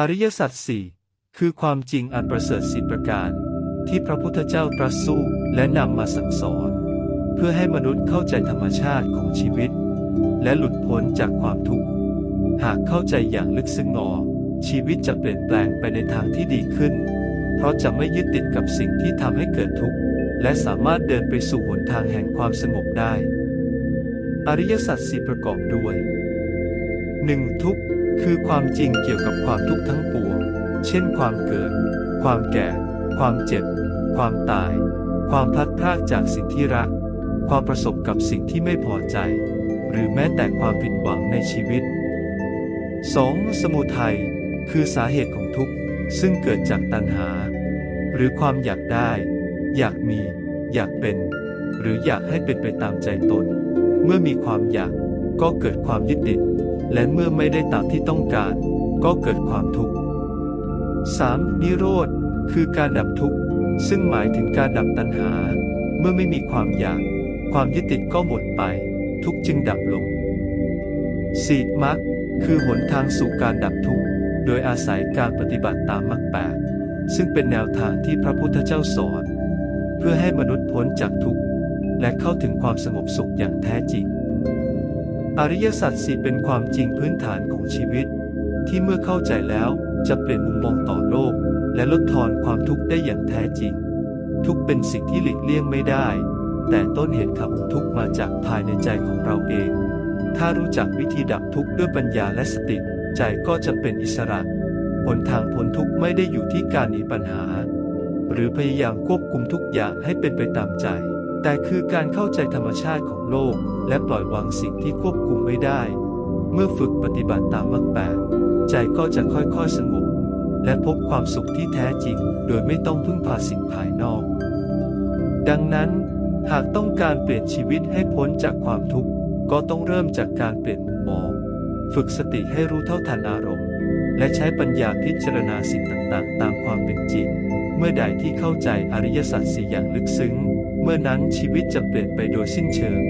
อริยสัจสี่คือความจริงอันประเสริฐสิบประการ ที่พระพุทธเจ้าตรัสสู้และนำมาสั่งสอน เพื่อให้มนุษย์เข้าใจธรรมชาติของชีวิต และหลุดพ้นจากความทุกข์ หากเข้าใจอย่างลึกซึ้งงอชีวิตจะเปลี่ยนแปลงไปในทางที่ดีขึ้น เพราะจะไม่ยึดติดกับสิ่งที่ทำให้เกิดทุกข์ และสามารถเดินไปสู่หนทางแห่งความสงบได้ อริยสัจสี่ประกอบด้วย 1. ทุกข์ คือความจริงเกี่ยวกับความทุกข์ทั้งปวง เช่นความเกิด ความแก่ ความเจ็บ ความตาย ความพลัดพรากจากสิ่งที่รัก ความประสบกับสิ่งที่ไม่พอใจ หรือแม้แต่ความผิดหวังในชีวิต 2. สมุทัยคือสาเหตุของทุกข์ ซึ่งเกิดจากตัณหา หรือความอยากได้ อยากมี อยากเป็น หรืออยากให้เป็นไปตามใจตน เมื่อมีความอยาก ก็เกิดความยึดติด และเมื่อไม่ได้ตามที่ต้องการ ก็เกิดความทุกข์ 3. นิโรธ คือการดับทุกข์ ซึ่งหมายถึงการดับตัณหา เมื่อไม่มีความอยาก ความยึดติดก็หมดไป ทุกข์จึงดับลง 4. มรรคคือหนทางสู่การดับทุกข์ โดยอาศัยการปฏิบัติตามมรรคแปดซึ่งเป็นแนวทางที่พระพุทธเจ้าสอน เพื่อให้มนุษย์พ้นจากทุกข์ และเข้าถึงความสงบสุขอย่างแท้จริง อริยสัจสี่เป็นความจริงพื้นฐานของชีวิต ที่เมื่อเข้าใจแล้วจะเปลี่ยนมุมมองต่อโลก และลดทอนความทุกข์ได้อย่างแท้จริง ทุกเป็นสิ่งที่หลีกเลี่ยงไม่ได้ แต่ต้นเหตุของทุกข์มาจากภายในใจของเราเอง ถ้ารู้จักวิธีดับทุกข์ด้วยปัญญาและสติใจก็จะเป็นอิสระหนทางพ้นทุกข์ไม่ได้อยู่ที่การหนีปัญหา หรือพยายามควบคุมทุกอย่างให้เป็นไปตามใจ แต่คือการเข้าใจธรรมชาติของโลก และปล่อยวางสิ่งที่ควบคุมไม่ได้ เมื่อฝึกปฏิบัติตามมรรคแปดใจก็จะค่อยๆสงบและพบความสุขที่แท้จริง โดยไม่ต้องพึ่งพาสิ่งภายนอก ดังนั้น หากต้องการเปลี่ยนชีวิตให้พ้นจากความทุกข์ ก็ต้องเริ่มจากการเปลี่ยนมุมมอง ฝึกสติให้รู้เท่าทันอารมณ์ และใช้ปัญญาพิจารณาสิ่งต่างๆ ตามความเป็นจริง เมื่อใดที่เข้าใจอริยสัจสี่อย่างลึกซึ้ง เมื่อนั้นชีวิตจะเปลี่ยนไปโดยสิ้นเชิง